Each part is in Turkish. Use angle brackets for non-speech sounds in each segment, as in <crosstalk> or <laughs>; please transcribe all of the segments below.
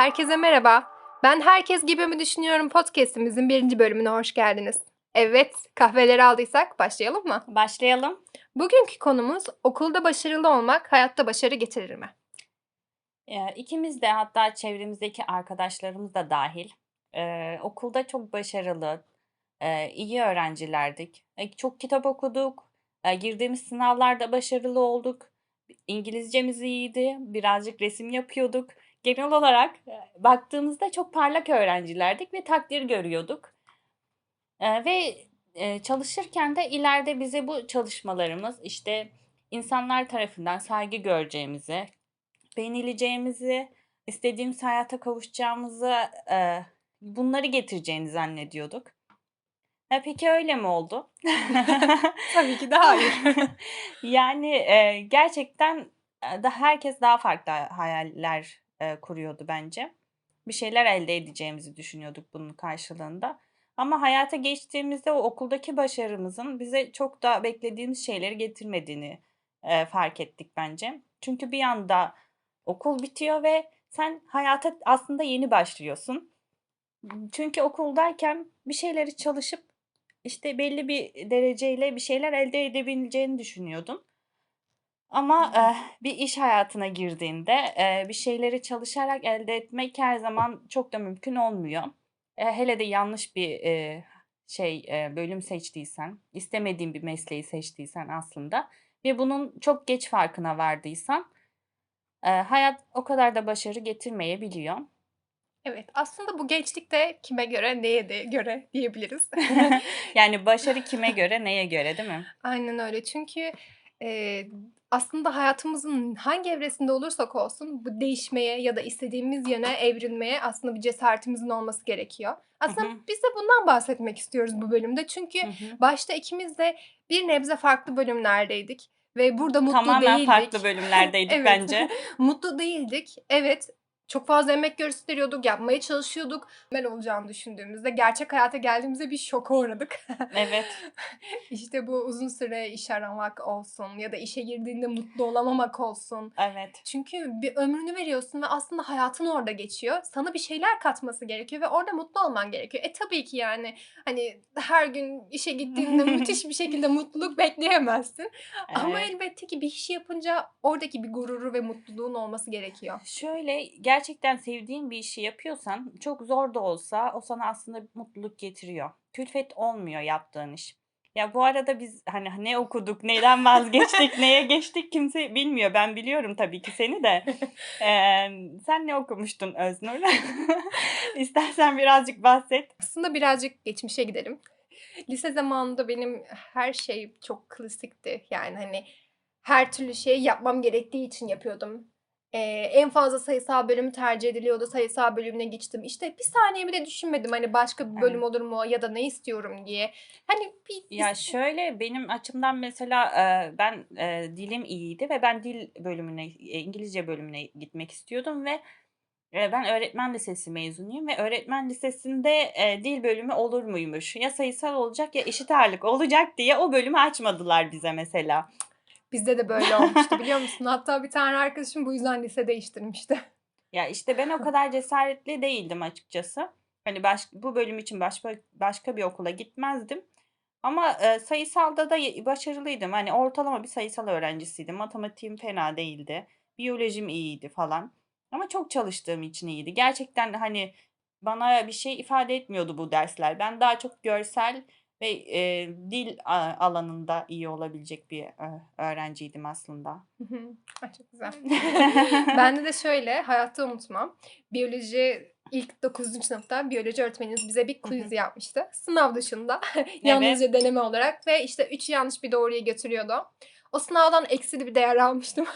Herkese merhaba. Ben Herkes Gibi Mi Düşünüyorum podcastimizin birinci bölümüne hoş geldiniz. Evet, kahveleri aldıysak başlayalım mı? Başlayalım. Bugünkü konumuz okulda başarılı olmak hayatta başarı getirir mi? Ee, İkimiz de hatta çevremizdeki arkadaşlarımız da dahil ee, okulda çok başarılı, e, iyi öğrencilerdik. E, Çok kitap okuduk, e, girdiğimiz sınavlarda başarılı olduk. İngilizcemiz iyiydi, birazcık resim yapıyorduk. Genel olarak e, baktığımızda çok parlak öğrencilerdik ve takdir görüyorduk. E, ve e, çalışırken de ileride bize bu çalışmalarımız işte insanlar tarafından saygı göreceğimizi, beğenileceğimizi, istediğimiz hayata kavuşacağımızı, bunları getireceğini zannediyorduk. E, peki öyle mi oldu? <laughs> Tabii ki de hayır. <laughs> yani e, gerçekten da herkes daha farklı hayaller e, kuruyordu bence. Bir şeyler elde edeceğimizi düşünüyorduk bunun karşılığında. Ama hayata geçtiğimizde o okuldaki başarımızın bize çok da beklediğimiz şeyleri getirmediğini e, fark ettik bence. Çünkü bir anda okul bitiyor ve sen hayata aslında yeni başlıyorsun. Çünkü okuldayken bir şeyleri çalışıp işte belli bir dereceyle bir şeyler elde edebileceğini düşünüyordun. Ama e, bir iş hayatına girdiğinde e, bir şeyleri çalışarak elde etmek her zaman çok da mümkün olmuyor. E, hele de yanlış bir e, şey e, bölüm seçtiysen, istemediğin bir mesleği seçtiysen aslında ve bunun çok geç farkına vardıysan e, hayat o kadar da başarı getirmeyebiliyor. Evet, aslında bu gençlik de kime göre, neye de göre diyebiliriz. <laughs> yani başarı <laughs> kime göre, neye göre değil mi? Aynen öyle. Çünkü e, aslında hayatımızın hangi evresinde olursak olsun bu değişmeye ya da istediğimiz yöne evrilmeye aslında bir cesaretimizin olması gerekiyor. Aslında Hı hı. biz de bundan bahsetmek istiyoruz bu bölümde. Çünkü Hı hı. başta ikimiz de bir nebze farklı bölümlerdeydik ve burada mutlu Tamamen değildik. farklı <laughs> bölümlerdeydik Evet. bence. <laughs> mutlu değildik. Evet. Çok fazla emek gösteriyorduk, yapmaya çalışıyorduk. Ben olacağını düşündüğümüzde gerçek hayata geldiğimizde bir şoka uğradık. Evet. <laughs> işte bu uzun süre iş aramak olsun ya da işe girdiğinde mutlu olamamak olsun. Evet. Çünkü bir ömrünü veriyorsun ve aslında hayatın orada geçiyor. Sana bir şeyler katması gerekiyor ve orada mutlu olman gerekiyor. E tabii ki yani hani her gün işe gittiğinde <laughs> müthiş bir şekilde mutluluk bekleyemezsin. Ama Evet. elbette ki bir işi yapınca oradaki bir gururu ve mutluluğun olması gerekiyor. Şöyle gerçekten sevdiğin bir işi yapıyorsan çok zor da olsa o sana aslında mutluluk getiriyor. Külfet olmuyor yaptığın iş. Ya bu arada biz hani ne okuduk, neyden vazgeçtik, <laughs> neye geçtik kimse bilmiyor. Ben biliyorum tabii ki seni de. <laughs> Ee, sen ne okumuştun Öznur? <laughs> İstersen birazcık bahset. Aslında birazcık geçmişe gidelim. Lise zamanında benim her şey çok klasikti. Yani hani her türlü şeyi yapmam gerektiği için yapıyordum. Ee, en fazla sayısal bölüm tercih ediliyordu. Sayısal bölümüne geçtim. İşte bir saniye bile düşünmedim hani başka bir bölüm Evet. olur mu ya da ne istiyorum diye. Hani bir Ya şöyle benim açımdan mesela e, ben e, dilim iyiydi ve ben dil bölümüne, e, İngilizce bölümüne gitmek istiyordum ve e, ben öğretmen lisesi mezunuyum ve öğretmen lisesinde e, dil bölümü olur muymuş? Ya sayısal olacak ya eşit ağırlık olacak diye o bölümü açmadılar bize mesela. Bizde de böyle olmuştu biliyor musun? Hatta bir tane arkadaşım bu yüzden lise değiştirmişti. <laughs> Ya işte ben o kadar cesaretli değildim açıkçası. Hani baş, bu bölüm için başka başka bir okula gitmezdim. Ama e, sayısalda da başarılıydım. Hani ortalama bir sayısal öğrencisiydim. Matematiğim fena değildi. Biyolojim iyiydi falan. Ama çok çalıştığım için iyiydi. Gerçekten hani bana bir şey ifade etmiyordu bu dersler. Ben daha çok görsel ve e, dil alanında iyi olabilecek bir e, öğrenciydim aslında. Hı hı. Ay çok güzel. <laughs> Bende de <laughs> şöyle hayatta unutmam. Biyoloji ilk 9. sınıfta biyoloji öğretmenimiz bize bir quiz yapmıştı. Sınav dışında. <laughs> Evet. Yalnızca deneme olarak ve işte 3 yanlış bir doğruyu götürüyordu. O sınavdan eksili bir değer almıştım.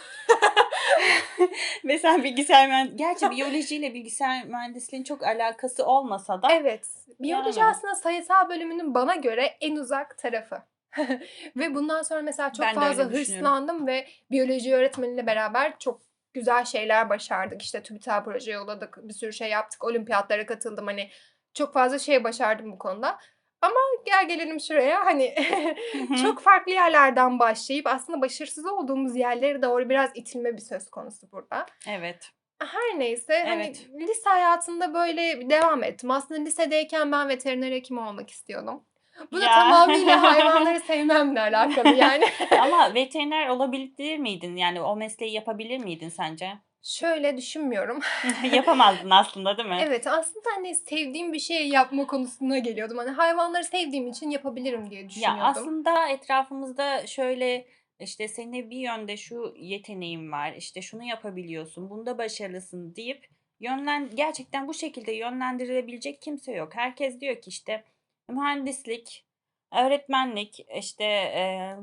<laughs> Ve sen bilgisayar mühendisliği, gerçi biyolojiyle bilgisayar mühendisliğinin çok alakası olmasa da evet. Biyoloji Yani. aslında sayısal bölümünün bana göre en uzak tarafı. <laughs> ve bundan sonra mesela çok Ben fazla hırslandım ve biyoloji öğretmeniyle beraber çok güzel şeyler başardık. İşte TÜBİTAK proje yolladık, bir sürü şey yaptık, olimpiyatlara katıldım. Hani çok fazla şey başardım bu konuda. Ama gel gelelim şuraya hani <laughs> çok farklı yerlerden başlayıp aslında başarısız olduğumuz yerlere doğru biraz itilme bir söz konusu burada. Evet. Her neyse, hani, Evet. lise hayatında böyle devam ettim. Aslında lisedeyken ben veteriner hekimi olmak istiyordum. Bu da Ya. tamamıyla hayvanları <laughs> sevmemle alakalı yani. Ama veteriner olabilir miydin? Yani o mesleği yapabilir miydin sence? Şöyle düşünmüyorum. <laughs> Yapamazdın aslında, değil mi? Evet, aslında, hani, sevdiğim bir şeyi yapma konusuna geliyordum. Hani, hayvanları sevdiğim için yapabilirim diye Ya, düşünüyordum. aslında etrafımızda şöyle, işte, "Senin bir yönde şu yeteneğin var, işte, şunu yapabiliyorsun, bunda başarılısın." deyip yönlen gerçekten bu şekilde yönlendirilebilecek kimse yok. Herkes diyor ki, işte, mühendislik, öğretmenlik, işte, eee,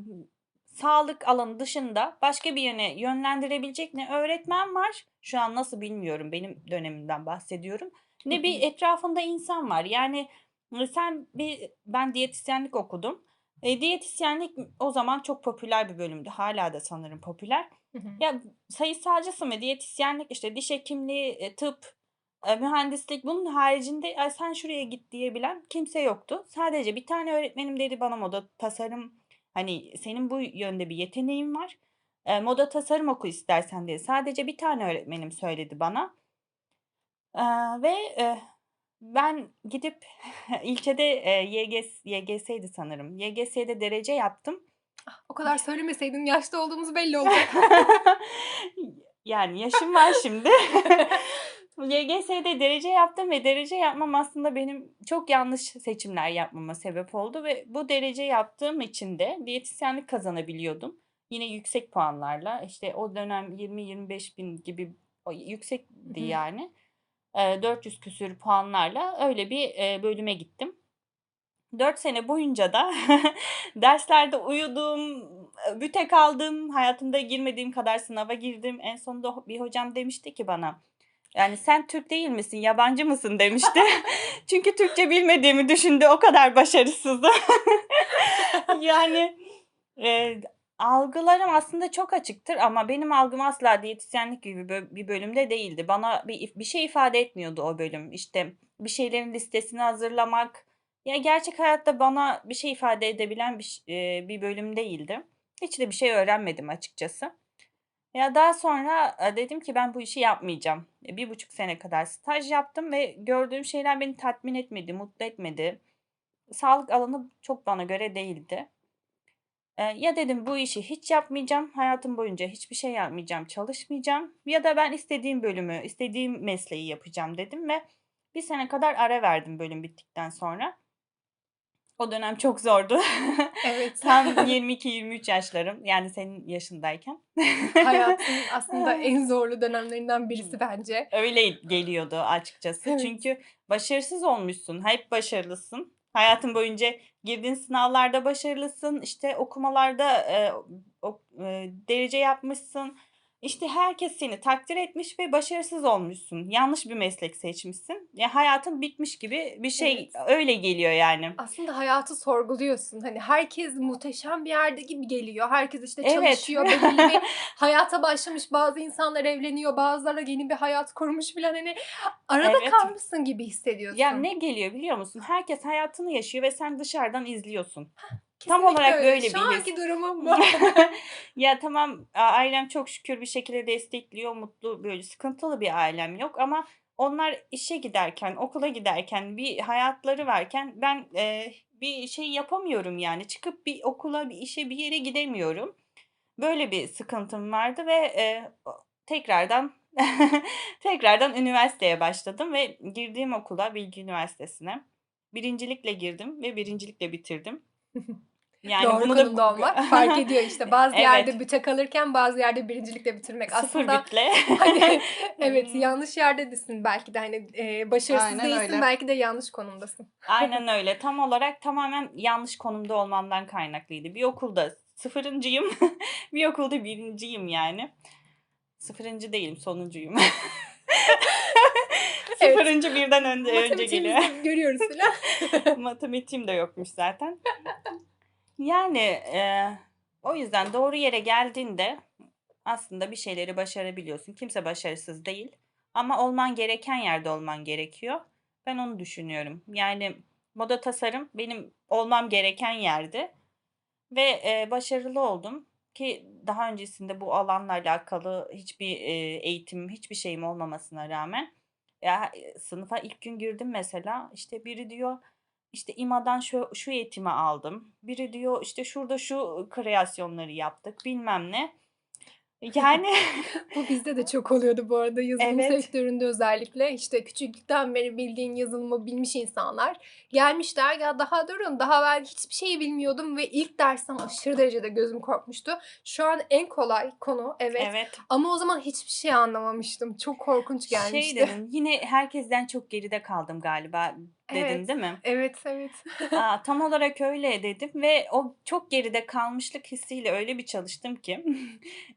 sağlık alanı dışında başka bir yöne yönlendirebilecek ne öğretmen var, şu an nasıl bilmiyorum, benim dönemimden bahsediyorum, ne bir etrafında insan var. Yani, ııı, sen bir ben diyetisyenlik okudum. Eee, diyetisyenlik o zaman çok popüler bir bölümdü. Hâlâ da sanırım popüler. Hı hı. Ya, sayısalcısın ve diyetisyenlik, işte, diş hekimliği, eee, tıp, eee, mühendislik bunun haricinde, "Ay, sen şuraya git." diyebilen kimse yoktu. Sadece bir tane öğretmenim dedi bana moda tasarım, hani, "Senin bu yönde bir yeteneğin var, eee, moda tasarım oku istersen." diye sadece bir tane öğretmenim söyledi bana. Eee, ve, eee, ben gidip <laughs> ilçede, eee, YGS YGS'ydi sanırım. YGS'de derece yaptım. Ah, o kadar söylemeseydin yaşlı olduğumuz belli olacak. <laughs> Yani yaşım var şimdi. <laughs> YGS'de derece yaptım ve derece yapmam aslında benim çok yanlış seçimler yapmama sebep oldu ve bu derece yaptığım için de diyetisyenlik kazanabiliyordum. Yine yüksek puanlarla. İşte, o dönem 20-25 bin gibi yüksekti hı. yani. Eee, 400 küsur puanlarla öyle bir, bölüme gittim. 4 sene boyunca da <laughs> derslerde uyudum, büte kaldım, hayatımda girmediğim kadar sınava girdim. En sonunda bir hocam demişti ki bana, yani, "Sen Türk değil misin, yabancı mısın?" demişti. <laughs> Çünkü Türkçe bilmediğimi düşündü, o kadar başarısızdım. <laughs> Yani, eee, algılarım aslında çok açıktır ama benim algım asla diyetisyenlik gibi bir bölümde değildi. Bana bir bir şey ifade etmiyordu o bölüm. İşte, bir şeylerin listesini hazırlamak, ya, gerçek hayatta bana bir şey ifade edebilen bir eee, bir bölüm değildi. Hiç de bir şey öğrenmedim açıkçası. Ya, daha sonra, dedim ki ben bu işi yapmayacağım. Eee, 1,5 sene kadar staj yaptım ve gördüğüm şeyler beni tatmin etmedi, mutlu etmedi. Sağlık alanı çok bana göre değildi. Ya dedim bu işi hiç yapmayacağım, hayatım boyunca hiçbir şey yapmayacağım, çalışmayacağım ya da ben istediğim bölümü, istediğim mesleği yapacağım dedim ve 1 sene kadar ara verdim bölüm bittikten sonra. O dönem çok zordu. Evet. <laughs> Tam 22-23 yaşlarım, yani senin yaşındayken. Hayatın <laughs> aslında en zorlu dönemlerinden birisi bence. Öyle geliyordu açıkçası. Evet. Çünkü başarısız olmuşsun, hep başarılısın. Hayatın boyunca girdiğin sınavlarda başarılısın, işte, okumalarda, eee, ok eee, derece yapmışsın. İşte, herkes seni takdir etmiş ve başarısız olmuşsun. Yanlış bir meslek seçmişsin. Ya, hayatın bitmiş gibi bir şey. Evet. Öyle geliyor yani. Aslında hayatı sorguluyorsun. Hani, herkes muhteşem bir yerde gibi geliyor. Herkes, işte, Evet. çalışıyor, belirli bir <laughs> hayata başlamış. Bazı insanlar evleniyor, bazıları yeni bir hayat kurmuş filan. Hani, arada Evet. kalmışsın gibi Ya, hissediyorsun. ne geliyor biliyor musun? Herkes hayatını yaşıyor ve sen dışarıdan izliyorsun. Tam Kesinlikle olarak öyle. böyle bir Şu anki durumum bu. <laughs> Ya, tamam, ailem çok şükür bir şekilde destekliyor, mutlu, böyle sıkıntılı bir ailem yok ama onlar işe giderken, okula giderken, bir hayatları varken ben, eee, bir şey yapamıyorum yani. Çıkıp bir okula, bir işe, bir yere gidemiyorum. Böyle bir sıkıntım vardı ve, o tekrardan <laughs> tekrardan üniversiteye başladım ve girdiğim okula, Bilgi Üniversitesi'ne birincilikle girdim ve birincilikle bitirdim. <laughs> Yani, Doğru bunu da konumda olmak <laughs> fark ediyor işte. Bazı Evet. yerde büte kalırken bazı yerde birincilikle bitirmek. 0 Aslında bütle. <laughs> hani, <laughs> evet, Imm. yanlış yerdesin belki de, hani, eee, başarısız Aynen değilsin, öyle. belki de yanlış konumdasın. Aynen öyle. Tam olarak tamamen yanlış konumda olmamdan kaynaklıydı. Bir okulda 0'ıncıyım, bir okulda 1'inciyim yani. 0'ıncı değilim, sonuncuyum. Evet. 0'ıncı birden önce önce geliyor. Matematiğimizi görüyoruz filan. Matematiğim de yokmuş zaten. Yani, eee, o yüzden doğru yere geldiğinde aslında bir şeyleri başarabiliyorsun. Kimse başarısız değil ama olman gereken yerde olman gerekiyor. Ben onu düşünüyorum. Yani, moda tasarım benim olmam gereken yerdi ve, eee, başarılı oldum. Ki daha öncesinde bu alanla alakalı hiçbir, eee, eğitimim, hiçbir şeyim olmamasına rağmen ya, sınıfa ilk gün girdim mesela, işte, biri diyor, işte, İMA'dan şu şu eğitimi aldım. Biri diyor, işte, şurada şu kreasyonları yaptık, bilmem ne. Yani <laughs> Bu bizde de çok oluyordu bu arada yazılım Evet. sektöründe özellikle. İşte, küçüklükten beri bildiğin yazılımı bilmiş insanlar gelmişler, "Ya, daha durun, daha ben hiçbir şeyi bilmiyordum ve ilk dersten aşırı derecede gözüm korkmuştu." Şu an en kolay konu, evet Evet. ama o zaman hiçbir şey anlamamıştım. Çok korkunç Şey gelmişti. dedin, "Yine herkesten çok geride kaldım galiba." Dedin, Evet. değil mi? Evet, evet. Aaa, <laughs> tam olarak öyle dedim ve o çok geride kalmışlık hissiyle öyle bir çalıştım ki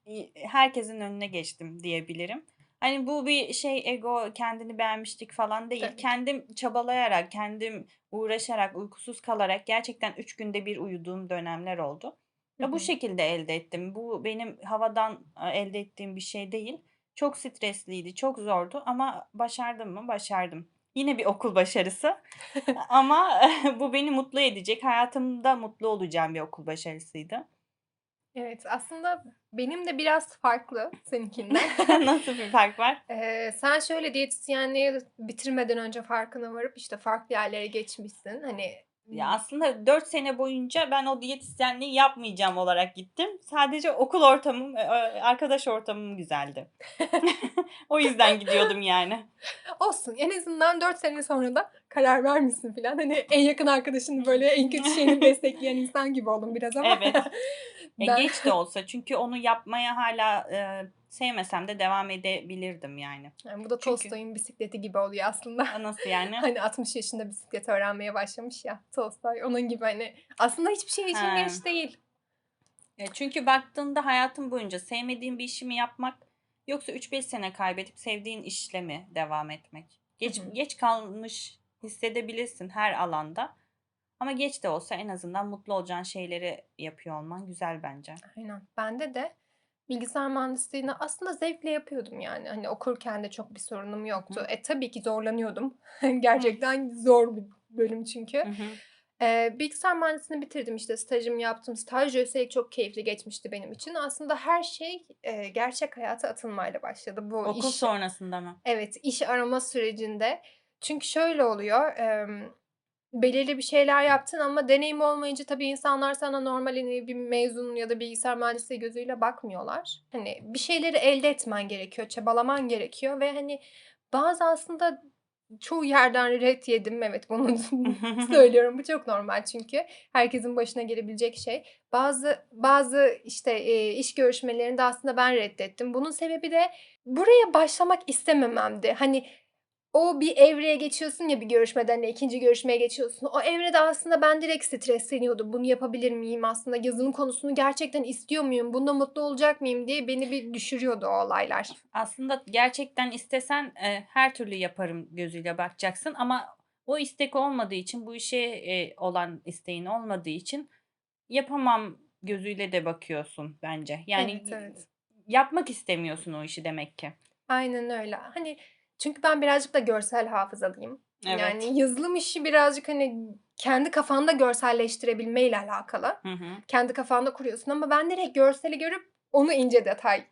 <laughs> herkesin önüne geçtim diyebilirim. Hani, bu bir şey, ego, kendini beğenmişlik falan değil. Tabii. Kendim çabalayarak, kendim uğraşarak, uykusuz kalarak gerçekten 3 günde 1 uyuduğum dönemler oldu. Ve bu şekilde elde ettim. Bu benim havadan, elde ettiğim bir şey değil. Çok stresliydi, çok zordu ama başardım mı? Başardım. Yine bir okul başarısı <laughs> ama <laughs> bu beni mutlu edecek, hayatımda mutlu olacağım bir okul başarısıydı. Evet, aslında benim de biraz farklı seninkinden. <laughs> Nasıl bir fark var? Eee, sen şöyle diyetisyenliği bitirmeden önce farkına varıp, işte, farklı yerlere geçmişsin. Hani, Ya, aslında 4 sene boyunca ben o diyetisyenliği yapmayacağım olarak gittim. Sadece okul ortamım, eee, arkadaş ortamım güzeldi. <laughs> <laughs> O yüzden gidiyordum yani. Olsun, en azından 4 sene sonra da karar vermişsin filan. Hani, en yakın arkadaşını, böyle, en kötü şeyini <laughs> destekleyen insan gibi oldun biraz ama Evet. <laughs> E, ben geç de <laughs> olsa çünkü onu yapmaya hâlâ, eee, sevmesem de devam edebilirdim yani. Yani, bu da Çünkü Tolstoy'un bisikleti gibi oluyor aslında. Nasıl yani? Hani, 60 yaşında bisiklet öğrenmeye başlamış ya Tolstoy, onun gibi, hani, aslında hiçbir şey için He. geç değil. Ya, çünkü baktığında hayatım boyunca sevmediğin bir işi mi yapmak yoksa 3-5 sene kaybedip sevdiğin işle mi devam etmek? Geç geç kalmış hissedebilirsin her alanda ama geç de olsa en azından mutlu olacağın şeyleri yapıyor olman güzel bence. Aynen. Bende de bilgisayar mühendisliğini aslında zevkle yapıyordum yani. Hani, okurken de çok bir sorunum yoktu. hı. E, tabii ki zorlanıyordum. <laughs> Hı. Gerçekten zor bir bölüm çünkü. Hı hı. Eee, bilgisayar mühendisliğini bitirdim, işte, stajımı yaptım. Staj üstelik çok keyifli geçmişti benim için. Aslında her şey, eee, gerçek hayata atılmayla başladı. Bu Okul iş sonrasında mı? Evet, iş arama sürecinde. Çünkü şöyle oluyor, emm, belirli bir şeyler yaptın ama deneyim olmayınca tabii insanlar sana normal, hani, bir mezun ya da bilgisayar mühendisliği gözüyle bakmıyorlar. Hani, bir şeyleri elde etmen gerekiyor, çabalaman gerekiyor ve, hani, bazı aslında çoğu yerden ret yedim. Evet, bunu <laughs> söylüyorum. Bu çok normal çünkü herkesin başına gelebilecek şey. Bazı bazı, işte, eee, iş görüşmelerinde aslında ben reddettim. Bunun sebebi de buraya başlamak istemememdi. Hani, o bir evreye geçiyorsun ya bir görüşmeden, hani, 2'nci görüşmeye geçiyorsun. O evrede aslında ben direkt stresleniyordum. Bunu yapabilir miyim? Aslında yazılım konusunu gerçekten istiyor muyum? Bunda mutlu olacak mıyım diye beni bir düşürüyordu o olaylar. Aslında gerçekten istesen, eee, her türlü yaparım gözüyle bakacaksın ama o istek olmadığı için, bu işe, eee, olan isteğin olmadığı için yapamam gözüyle de bakıyorsun bence. Yani Evet, evet. yapmak istemiyorsun o işi demek ki. Aynen öyle. Hani, çünkü ben birazcık da görsel hafızalıyım. Evet. Yani yazılım işi birazcık, hani, kendi kafanda görselleştirebilmeyle alakalı. Hı hı. Kendi kafanda kuruyorsun ama ben direkt görseli görüp onu ince detay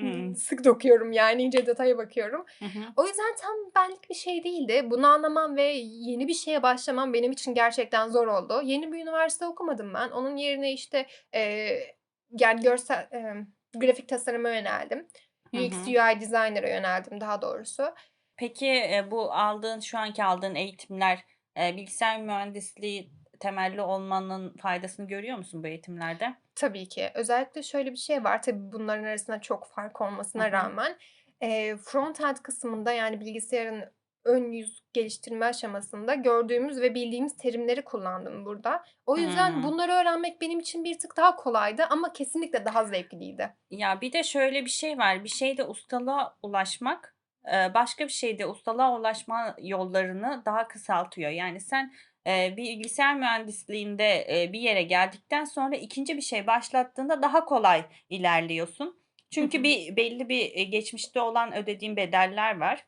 Hımm. <laughs> sık dokuyorum yani ince detaya bakıyorum. Hı hı. O yüzden tam benlik bir şey değildi. Bunu anlamam ve yeni bir şeye başlamam benim için gerçekten zor oldu. Yeni bir üniversite okumadım ben. Onun yerine, işte, eee, yani görsel, emm, grafik tasarıma yöneldim. UX, hı. UI designer'a yöneldim daha doğrusu. Peki, eee, bu aldığın, şu anki aldığın eğitimler, eee, bilgisayar mühendisliği temelli olmanın faydasını görüyor musun bu eğitimlerde? Tabii ki. Özellikle şöyle bir şey var. Tabii bunların arasında çok fark olmasına hı. rağmen, eee, frontend kısmında yani bilgisayarın ön yüz geliştirme aşamasında gördüğümüz ve bildiğimiz terimleri kullandım burada. O yüzden Hımm. bunları öğrenmek benim için bir tık daha kolaydı ama kesinlikle daha zevkliydi. Ya, bir de şöyle bir şey var. Bir şeyde ustalığa ulaşmak, eee, başka bir şeyde ustalığa ulaşma yollarını daha kısaltıyor. Yani sen, eee, bilgisayar mühendisliğinde, eee, bir yere geldikten sonra 2'nci bir şey başlattığında daha kolay ilerliyorsun. Çünkü bir belli bir, geçmişte olan ödediğin bedeller var.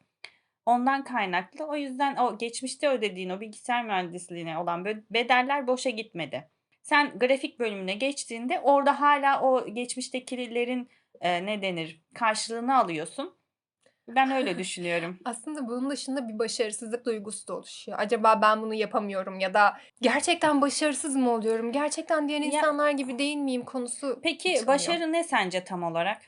Ondan kaynaklı. O yüzden o geçmişte ödediğin o bilgisayar mühendisliğine olan bedeller boşa gitmedi. Sen grafik bölümüne geçtiğinde orada hala o geçmiştekilerin e, ne denir karşılığını alıyorsun. Ben öyle <laughs> düşünüyorum. Aslında bunun dışında bir başarısızlık duygusu da oluşuyor. Acaba ben bunu yapamıyorum ya da gerçekten başarısız mı oluyorum? Gerçekten diğer Ya- insanlar gibi değil miyim konusu Peki açılıyor. başarı ne sence tam olarak?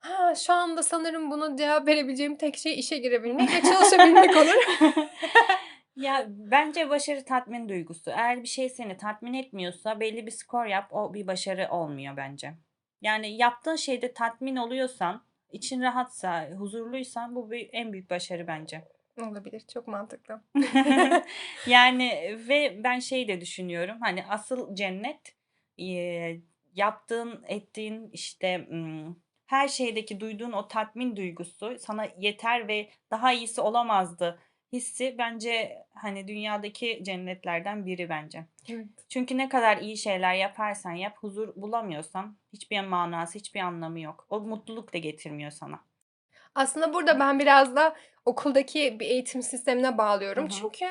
Ha, şu anda sanırım buna cevap verebileceğim tek şey işe girebilmek ve çalışabilmek olur. <laughs> Ya bence başarı tatmin duygusu. Eğer bir şey seni tatmin etmiyorsa belli bir skor yap, o bir başarı olmuyor bence. Yani yaptığın şeyde tatmin oluyorsan, için rahatsa, huzurluysan bu bir, en büyük başarı bence. Olabilir. Çok mantıklı. <laughs> <laughs> Yani ve ben şey de düşünüyorum. Hani asıl cennet eee, yaptığın, ettiğin işte mm, her şeydeki duyduğun o tatmin duygusu sana yeter ve daha iyisi olamazdı hissi bence hani dünyadaki cennetlerden biri bence. Evet. Çünkü ne kadar iyi şeyler yaparsan yap huzur bulamıyorsan hiçbir manası, hiçbir anlamı yok. O mutluluk da getirmiyor sana. Aslında burada ben biraz da okuldaki bir eğitim sistemine bağlıyorum. Hı hı. Çünkü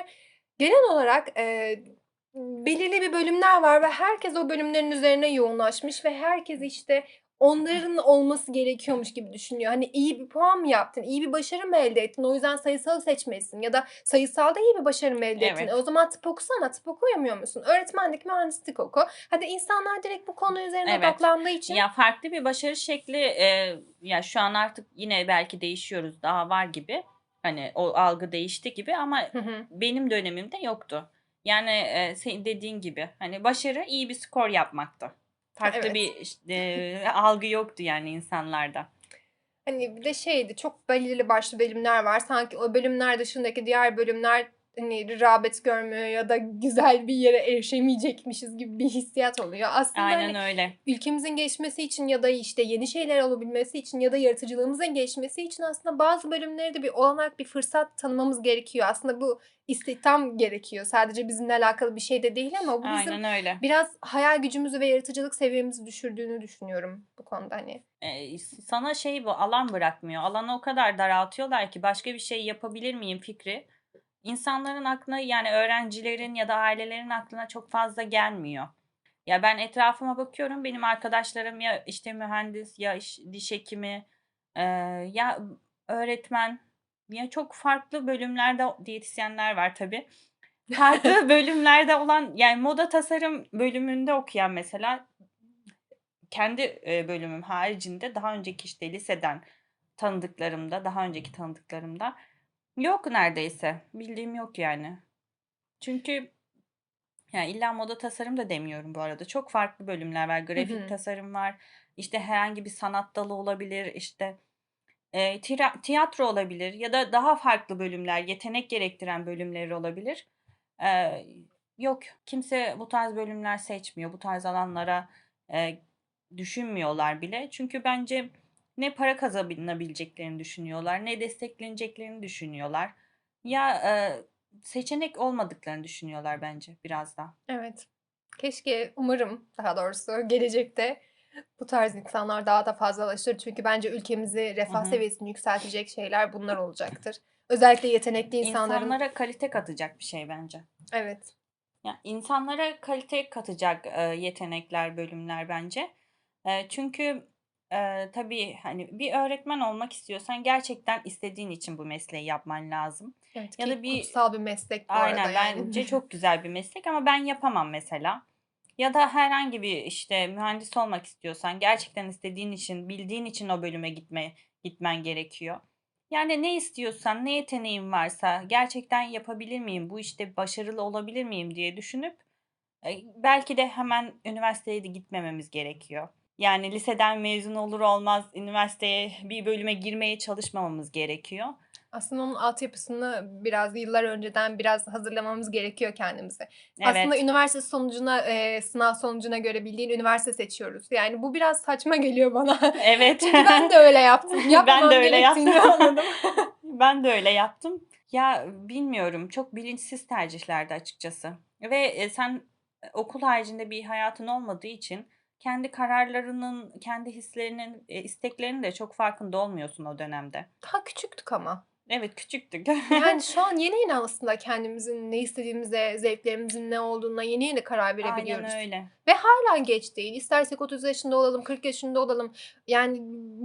genel olarak e, belirli bir bölümler var ve herkes o bölümlerin üzerine yoğunlaşmış ve herkes işte onların olması gerekiyormuş gibi düşünüyor. Hani iyi bir puan mı yaptın, iyi bir başarı mı elde ettin, o yüzden sayısalı seçmelisin ya da sayısalda iyi bir başarı mı elde ettin, Evet. e o zaman tıp okusana, tıp okuyamıyor musun? Öğretmenlik, mühendislik oku. Hadi insanlar direkt bu konu üzerine Evet. odaklandığı için Ya farklı bir başarı şekli e, ya şu an artık yine belki değişiyoruz daha var gibi. Hani o algı değişti gibi ama Hı hı. benim dönemimde yoktu. Yani e, dediğin gibi hani başarı iyi bir skor yapmaktı. Farklı Evet. bir e, <laughs> algı yoktu yani insanlarda. Hani bir de şeydi çok belirli başlı bölümler var. Sanki o bölümler dışındaki diğer bölümler hani rağbet görmüyor ya da güzel bir yere erişemeyecekmişiz gibi bir hissiyat oluyor. Aslında Aynen hani öyle. ülkemizin gelişmesi için ya da işte yeni şeyler olabilmesi için ya da yaratıcılığımızın gelişmesi için aslında bazı bölümleri de bir olanak, bir fırsat tanımamız gerekiyor. Aslında bu istihdam gerekiyor. Sadece bizimle alakalı bir şey de değil ama bu bizim Aynen öyle. biraz hayal gücümüzü ve yaratıcılık seviyemizi düşürdüğünü düşünüyorum bu konuda hani. E, sana şey bu alan bırakmıyor. Alanı o kadar daraltıyorlar ki başka bir şey yapabilir miyim fikri. İnsanların aklına yani öğrencilerin ya da ailelerin aklına çok fazla gelmiyor. Ya ben etrafıma bakıyorum benim arkadaşlarım ya işte mühendis ya iş- diş hekimi e, ya öğretmen ya çok farklı bölümlerde diyetisyenler var tabii. Farklı <laughs> bölümlerde olan yani moda tasarım bölümünde okuyan mesela kendi bölümüm haricinde daha önceki işte liseden tanıdıklarımda, daha önceki tanıdıklarımda yok neredeyse. Bildiğim yok yani. Çünkü yani illa moda tasarım da demiyorum bu arada. Çok farklı bölümler var. Grafik tasarım var. İşte herhangi bir sanat dalı olabilir. İşte e, tira- tiyatro olabilir ya da daha farklı bölümler, yetenek gerektiren bölümleri olabilir. E, yok kimse bu tarz bölümler seçmiyor. Bu tarz alanlara e, düşünmüyorlar bile. Çünkü bence ne para kazanabileceklerini düşünüyorlar, ne destekleneceklerini düşünüyorlar. Ya e, seçenek olmadıklarını düşünüyorlar bence biraz da. Evet. Keşke umarım daha doğrusu gelecekte bu tarz insanlar daha da fazlalaşır. Çünkü bence ülkemizi refah seviyesini yükseltecek şeyler bunlar olacaktır. Özellikle yetenekli insanların İnsanlara kalite katacak bir şey bence. evet. Ya insanlara kalite katacak e, yetenekler, bölümler bence. E, çünkü e, tabii hani bir öğretmen olmak istiyorsan gerçekten istediğin için bu mesleği yapman lazım. Evet Ya ki da bir kutsal bir meslek bu arada aynen yani. bence <laughs> çok güzel bir meslek ama ben yapamam mesela. Ya da herhangi bir işte mühendis olmak istiyorsan gerçekten istediğin için, bildiğin için o bölüme gitme gitmen gerekiyor. Yani ne istiyorsan, ne yeteneğin varsa gerçekten yapabilir miyim, bu işte başarılı olabilir miyim diye düşünüp e, belki de hemen üniversiteye de gitmememiz gerekiyor. Yani liseden mezun olur olmaz üniversiteye bir bölüme girmeye çalışmamamız gerekiyor. Aslında onun altyapısını biraz yıllar önceden biraz hazırlamamız gerekiyor kendimize. Aslında Evet. üniversite sonucuna, e, sınav sonucuna göre bildiğin üniversite seçiyoruz. Yani bu biraz saçma geliyor bana. <laughs> Evet. Çünkü ben de öyle yaptım. <laughs> Ben de öyle yaptım. <laughs> anladım. Ben de öyle yaptım. Ya bilmiyorum çok bilinçsiz tercihlerdi açıkçası. Ve e, sen okul haricinde bir hayatın olmadığı için kendi kararlarının, kendi hislerinin, e, isteklerinin de çok farkında olmuyorsun o dönemde. Daha küçüktük ama. Evet, küçüktük. <laughs> Yani şu an yeni yeni aslında kendimizin ne istediğimize, zevklerimizin ne olduğuna yeni yeni karar verebiliyoruz. Aynen öyle. Ve hâlâ geç değil. İstersek 30 yaşında olalım, 40 yaşında olalım. Yani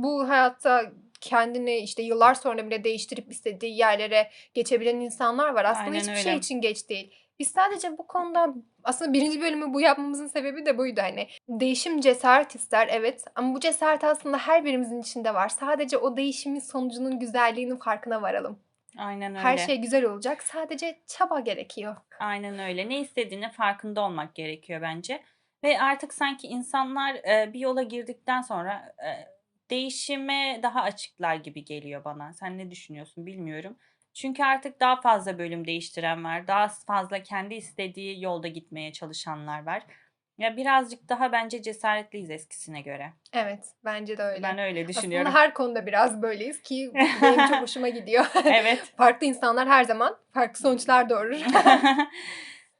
bu hayatta kendini, işte, yıllar sonra bile değiştirip istediği yerlere geçebilen insanlar var. Aslında Aynen hiçbir şey öyle. için geç değil. Biz sadece bu konuda aslında 1. bölümü bu yapmamızın sebebi de buydu, hani. Değişim cesaret ister, evet ama bu cesaret aslında her birimizin içinde var. Sadece o değişimin sonucunun güzelliğinin farkına varalım. Aynen Her öyle. şey güzel olacak. Sadece çaba gerekiyor. Aynen öyle. Ne istediğinin farkında olmak gerekiyor bence. Ve artık sanki insanlar, eee, bir yola girdikten sonra, eee, değişime daha açıklar gibi geliyor bana. Sen ne düşünüyorsun bilmiyorum. Çünkü artık daha fazla bölüm değiştiren var. Daha fazla kendi istediği yolda gitmeye çalışanlar var. Ya, birazcık daha bence cesaretliyiz eskisine göre. Evet, bence de öyle. Ben öyle düşünüyorum. Aslında her konuda biraz böyleyiz ki benim çok <laughs> hoşuma gidiyor. Evet. Farklı insanlar her zaman farklı sonuçlar doğurur. <laughs>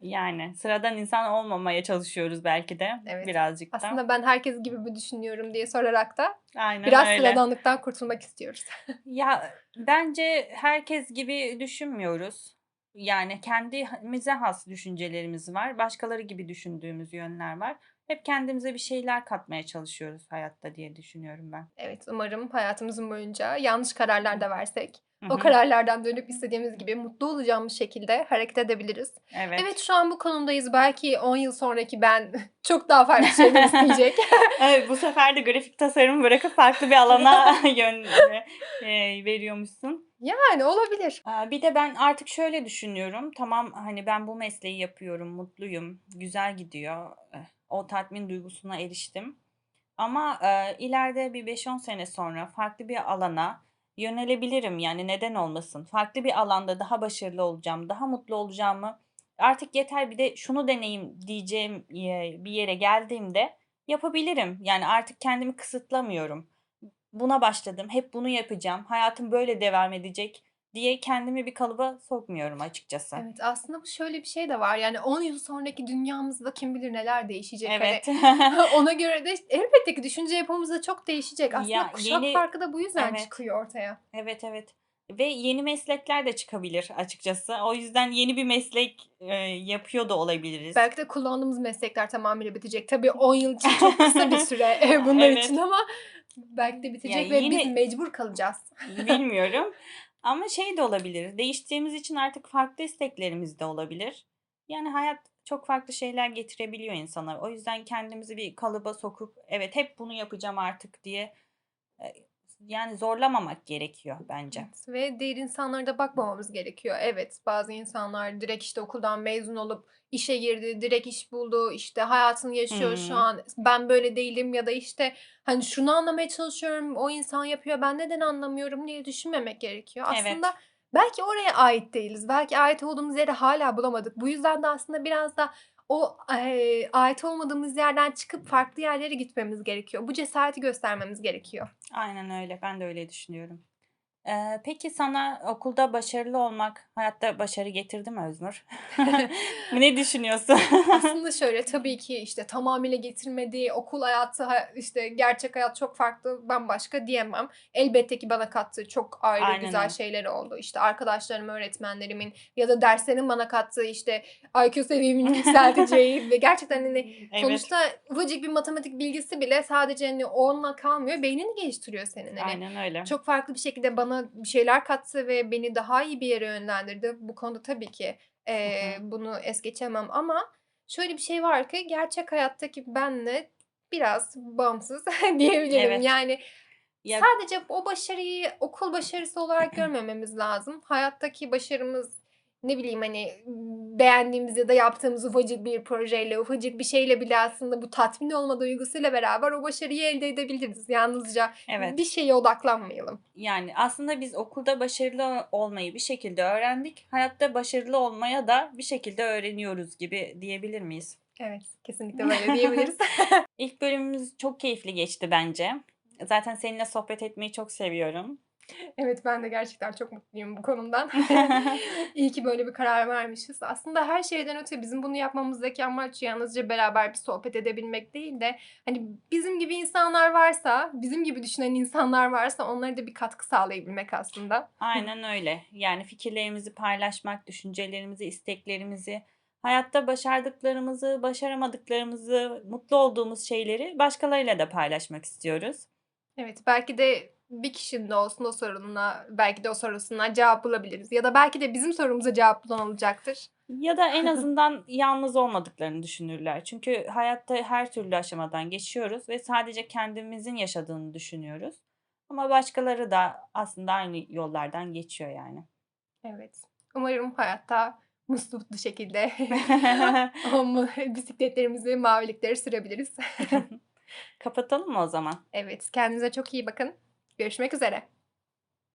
Yani sıradan insan olmamaya çalışıyoruz belki de Evet. birazcık da. Aslında ben herkes gibi mi düşünüyorum diye sorarak da Aynen biraz öyle. sıradanlıktan kurtulmak istiyoruz. <laughs> Ya, bence herkes gibi düşünmüyoruz. Yani kendimize has düşüncelerimiz var. Başkaları gibi düşündüğümüz yönler var. Hep kendimize bir şeyler katmaya çalışıyoruz hayatta diye düşünüyorum ben. Evet, umarım hayatımızın boyunca yanlış kararlar da versek, O kararlardan dönüp istediğimiz gibi mutlu olacağımız şekilde hareket edebiliriz. Evet. Evet, şu an bu konumdayız. Belki 10 yıl sonraki ben <laughs> çok daha farklı şeyler isteyecek. <laughs> Evet, bu sefer de grafik tasarımı bırakıp farklı bir alana <laughs> yön eee, veriyormuşsun. Yani olabilir. Bir de ben artık şöyle düşünüyorum. Tamam, hani, ben bu mesleği yapıyorum, mutluyum, güzel gidiyor. Eh, o tatmin duygusuna eriştim. Ama, eee, ileride bir 5-10 sene sonra farklı bir alana yönelebilirim. Yani neden olmasın? Farklı bir alanda daha başarılı olacağım, daha mutlu olacağımı artık yeter bir de şunu deneyeyim diyeceğim, bir yere geldiğimde yapabilirim. Yani artık kendimi kısıtlamıyorum. Buna başladım, hep bunu yapacağım, hayatım böyle devam edecek diye kendimi bir kalıba sokmuyorum açıkçası. Evet, aslında bu şöyle bir şey de var. Yani 10 yıl sonraki dünyamızda kim bilir neler değişecek. Evet. Hani <laughs> ona <laughs> göre de elbette ki düşünce yapımız da çok değişecek. Aslında Ya, kuşak yeni farkı da bu yüzden Evet. çıkıyor ortaya. Evet, evet. Ve yeni meslekler de çıkabilir açıkçası. O yüzden yeni bir meslek, eee, yapıyor da olabiliriz. Belki de kullandığımız meslekler tamamıyla bitecek. Tabii 10 yıl için çok kısa bir <laughs> süre, eee, bunlar Evet. için ama belki de bitecek ve biz yine mecbur kalacağız. bilmiyorum ama şey de olabilir, değiştiğimiz için artık farklı isteklerimiz de olabilir. Yani hayat çok farklı şeyler getirebiliyor insana. O yüzden kendimizi bir kalıba sokup evet hep bunu yapacağım artık diye, eee, yani zorlamamak gerekiyor bence. Evet ve diğer insanlara da bakmamamız gerekiyor. Evet, bazı insanlar direkt, işte, okuldan mezun olup işe girdi, direkt iş buldu, işte, hayatını yaşıyor şu Hıı. an. Ben böyle değilim ya da, işte, hani, şunu anlamaya çalışıyorum, o insan yapıyor, ben neden anlamıyorum diye düşünmemek gerekiyor. Evet. Aslında belki oraya ait değiliz. Belki ait olduğumuz yeri hâlâ bulamadık. Bu yüzden de aslında biraz da o, eee, ait olmadığımız yerden çıkıp farklı yerlere gitmemiz gerekiyor. Bu cesareti göstermemiz gerekiyor. Aynen öyle. Ben de öyle düşünüyorum. Eee, peki sana okulda başarılı olmak hayatta başarı getirdi mi Öznur? <laughs> Ne düşünüyorsun? Aslında şöyle, tabii ki, işte, tamamıyla getirmedi, okul hayatı, ha işte, gerçek hayat çok farklı, bambaşka diyemem. Elbette ki bana kattığı çok ayrı Aynen güzel öyle. şeyleri oldu. İşte, arkadaşlarım, öğretmenlerimin ya da derslerin bana kattığı, işte, IQ seviyemin <laughs> yükselteceği ve gerçekten, hani, Evet. sonuçta ufacık bir matematik bilgisi bile sadece, hani, onunla kalmıyor, beynini geliştiriyor senin, hani. Aynen öyle. Çok farklı bir şekilde bana bir şeyler kattı ve beni daha iyi bir yere yönlendirdi. Bu konuda tabii ki, hı. bunu es geçemem ama şöyle bir şey var ki gerçek hayattaki benle biraz bağımsız <laughs> diyebilirim. Evet. Yani Ya sadece o başarıyı okul başarısı olarak <clears throat> görmememiz lazım. Hayattaki başarımız, ne bileyim, hani, beğendiğimiz ya da yaptığımız ufacık bir projeyle, ufacık bir şeyle bile aslında bu tatmin olma duygusuyla beraber o başarıyı elde edebiliriz. Yalnızca Evet. bir şeye odaklanmayalım. Yani aslında biz okulda başarılı olmayı bir şekilde öğrendik. Hayatta başarılı olmaya da bir şekilde öğreniyoruz gibi diyebilir miyiz? Evet, kesinlikle böyle diyebiliriz. <laughs> <laughs> İlk bölümümüz çok keyifli geçti bence. Zaten seninle sohbet etmeyi çok seviyorum. Evet, ben de gerçekten çok mutluyum bu konumdan. <laughs> <laughs> İyi ki böyle bir karar vermişiz. Aslında her şeyden öte bizim bunu yapmamızdaki amaç yalnızca beraber bir sohbet edebilmek değil de hani bizim gibi insanlar varsa, bizim gibi düşünen insanlar varsa onlara da bir katkı sağlayabilmek aslında. Aynen öyle. Yani fikirlerimizi paylaşmak, düşüncelerimizi, isteklerimizi, hayatta başardıklarımızı, başaramadıklarımızı, mutlu olduğumuz şeyleri başkalarıyla da paylaşmak istiyoruz. Evet, belki de bir kişinin de olsun o sorununa, belki de o sorusuna cevap bulabiliriz. Ya da belki de bizim sorumuza cevap bulan olacaktır. Ya da en <laughs> azından yalnız olmadıklarını düşünürler. Çünkü hayatta her türlü aşamadan geçiyoruz ve sadece kendimizin yaşadığını düşünüyoruz. Ama başkaları da aslında aynı yollardan geçiyor yani. Evet. Umarım hayatta mutlu mutlu şekilde <laughs> bisikletlerimizi, mavilikleri sürebiliriz. <laughs> Kapatalım mı o zaman? Evet, kendinize çok iyi bakın. Görüşmek üzere.